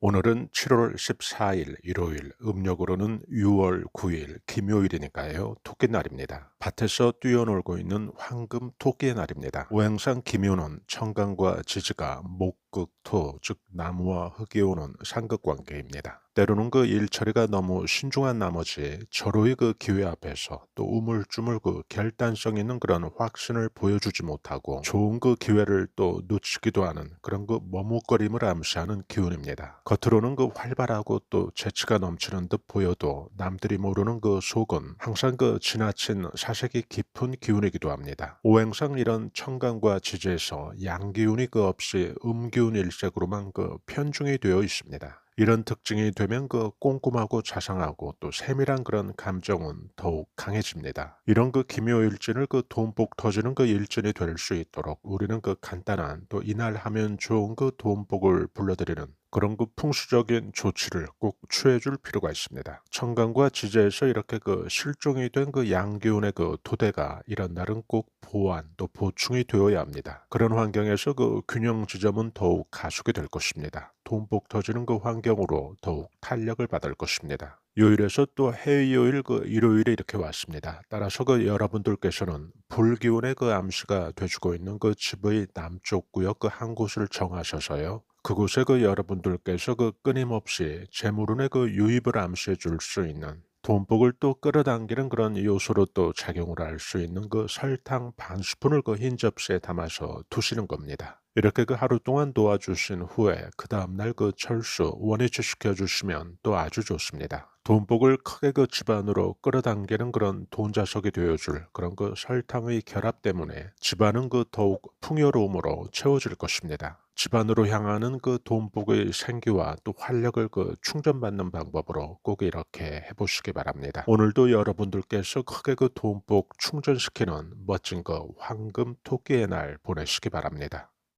오늘은 7월 14일 일요일, 음력으로는 6월 9일 김요일이니까요. 토끼날입니다. 밭에서 뛰어놀고 있는 황금 토끼의 날입니다. 오행상 김요는 청강과 지지가 목 극토, 즉 나무와 흙이 오는 상극관계입니다. 때로는 그 일처리가 너무 신중한 나머지 절호의 그 기회 앞에서 또 우물쭈물 그 결단성 있는 그런 확신을 보여주지 못하고 좋은 그 기회를 또 놓치기도 하는 그런 그 머뭇거림을 암시하는 기운입니다. 겉으로는 그 활발하고 또 재치가 넘치는 듯 보여도 남들이 모르는 그 속은 항상 그 지나친 사색이 깊은 기운이기도 합니다. 오행상 이런 청강과 지지에서 양기운이 그 없이 음기 운 일색으로만 그 편중이 되어 있습니다. 이런 특징이 되면 그 꼼꼼하고 자상하고 또 세밀한 그런 감정은 더욱 강해집니다. 이런 그 기묘 일진을 그 돈복 터지는 그 일진이 될 수 있도록 우리는 그 간단한 또 이날 하면 좋은 그 돈복을 불러드리는 그런 그 풍수적인 조치를 꼭 취해줄 필요가 있습니다. 청강과 지제에서 이렇게 그 실종이 된 그 양기운의 그 토대가 이런 날은 꼭 보완 또 보충이 되어야 합니다. 그런 환경에서 그 균형 지점은 더욱 가속이 될 것입니다. 돈복 터지는 그 환경으로 더욱 탄력을 받을 것입니다. 요일에서 또 해요일 그 일요일에 이렇게 왔습니다. 따라서 그 여러분들께서는 불기운의 그 암시가 돼주고 있는 그 집의 남쪽 구역 그 한 곳을 정하셔서요. 그곳에 그 여러분들께서 그 끊임없이 재물운의 그 유입을 암시해 줄 수 있는 돈복을 또 끌어당기는 그런 요소로 또 작용을 할 수 있는 그 설탕 반 스푼을 그 흰 접시에 담아서 두시는 겁니다. 이렇게 그 하루 동안 도와주신 후에 그 다음날 그 철수 원위치 시켜주시면 또 아주 좋습니다. 돈복을 크게 그 집안으로 끌어당기는 그런 돈자석이 되어줄 그런 그 설탕의 결합 때문에 집안은 그 더욱 풍요로움으로 채워질 것입니다. 집안으로 향하는 그 돈복의 생기와 또 활력을 그 충전받는 방법으로 꼭 이렇게 해보시기 바랍니다. 오늘도 여러분들께서 크게 그 돈복 충전시키는 멋진 그 황금 토끼의 날 보내시기 바랍니다.